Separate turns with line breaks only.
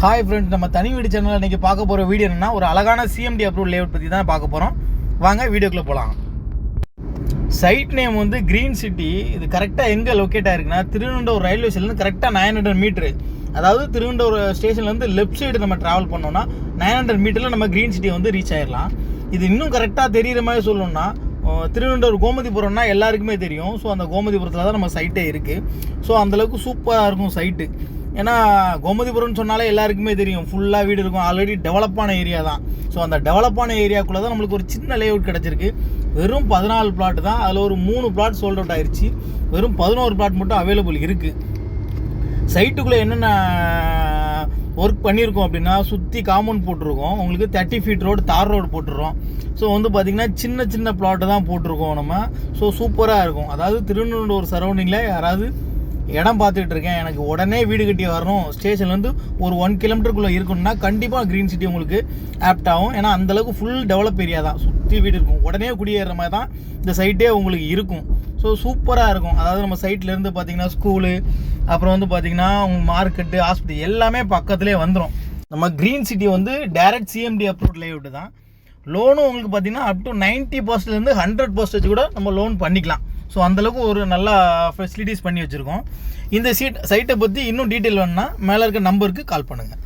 Hi friends நம்ம தனி வீடு சேனலில் இன்றைக்கி பார்க்க போகிற வீடியோ என்னென்னா ஒரு அழகான சிஎம்டி அப்ரூவல் லேஅவுட் பற்றி தான் பார்க்க போகிறோம் வாங்க வீடியோக்குள்ளே போகலாம் சைட் நேம் வந்து க்ரீன் சிட்டி இது கரெக்டாக எங்கே லொக்கேட் ஆயிருக்குன்னா திருவனந்தபுரம் ரயில்வே ஸ்டேஷன்லேருந்து கரெக்டாக நைன் ஹண்ட்ரட் மீட்ரு அதாவது திருவனந்தபுரம் ஸ்டேஷன்லேருந்து லெஃப்ட் சைடு நம்ம ட்ராவல் பண்ணோம்னா நைன் ஹண்ட்ரட் மீட்டரில் நம்ம க்ரீன் சிட்டி வந்து ரீச் ஆயிடலாம் இது இன்னும் கரெக்டாக தெரிகிற மாதிரி சொல்லணும்னா அஹ், கோமதிபுரம்னா எல்லாருக்குமே தெரியும். ஸோ அந்த கோமதிபுரத்தில் தான் நம்ம சைட்டே இருக்குது ஸோ அந்தளவுக்கு சூப்பராக இருக்கும் சைட்டு ஏன்னா கோமதிபுரம்னு சொன்னாலே எல்லாருக்குமே தெரியும். ஃபுல்லாக வீடு இருக்கும். ஆல்ரெடி டெவலப்பான ஏரியா தான். ஸோ அந்த டெவலப்பான ஏரியாக்குள்ளே தான் நம்மளுக்கு ஒரு சின்ன லேஅவுட் கிடச்சிருக்கு. வெறும் பதினாலு பிளாட் தான். அதில் ஒரு மூணு பிளாட் சோல்ட் அவுட் ஆயிடுச்சு வெறும் பதினோரு பிளாட் மட்டும் அவைலபிள் இருக்குது சைட்டுக்குள்ளே என்னென்ன uh, ஒர்க் பண்ணியிருக்கோம் அப்படின்னா சுற்றி காம்பவுண்ட் போட்டிருக்கோம். உங்களுக்கு தேர்ட்டி ஃபீட் ரோடு தார் ரோடு போட்டுருக்கோம். ஸோ வந்து பார்த்திங்கன்னா சின்ன சின்ன பிளாட்டு தான் போட்டிருக்கோம் நம்ம. ஸோ சூப்பராக இருக்கும். அதாவது திருநெல்வேலூர் சரௌண்டிங்கில் யாராவது இடம் பார்த்துட்டு இருக்கேன். எனக்கு உடனே வீடு கட்டி வரணும். ஸ்டேஷன்லேருந்து ஒரு ஒன் கிலோமீட்டருக்குள்ளே இருக்கணும்னா கண்டிப்பாக க்ரீன் சிட்டி உங்களுக்கு ஆப்ட் ஆகும். ஏன்னா அந்தளவுக்கு ஃபுல் டெவலப் ஏரியா தான். சுற்றி வீடு இருக்கும். உடனே குடியேற மாதிரி தான் இந்த சைட்டே உங்களுக்கு இருக்கும். ஸோ சூப்பராக இருக்கும். அதாவது நம்ம சைட்லேருந்து பார்த்தீங்கன்னா ஸ்கூலு அப்புறம் வந்து பார்த்தீங்கன்னா உங்க மார்க்கெட்டு ஹாஸ்பிட்டல் எல்லாமே பக்கத்துலேயே வந்துடும் நம்ம க்ரீன் சிட்டி வந்து டைரக்ட் சிஎம்டி அப்ரூவ் லேஅவுட் தான். லோனும் உங்களுக்கு பார்த்தீங்கன்னா அப் டு நைன்ட்டி பர்சன்ட்லேருந்து ஹண்ட்ரட் பர்சன்டேஜ் கூட நம்ம லோன் பண்ணிக்கலாம். ஸோ அந்தளவுக்கு ஒரு நல்லா ஃபெசிலிட்டிஸ் பண்ணி வச்சுருக்கோம். இந்த சீட் சைட்டை பற்றி இன்னும் டீட்டெயில் வேணுன்னா மேலே இருக்க நம்பருக்கு கால் பண்ணுங்கள்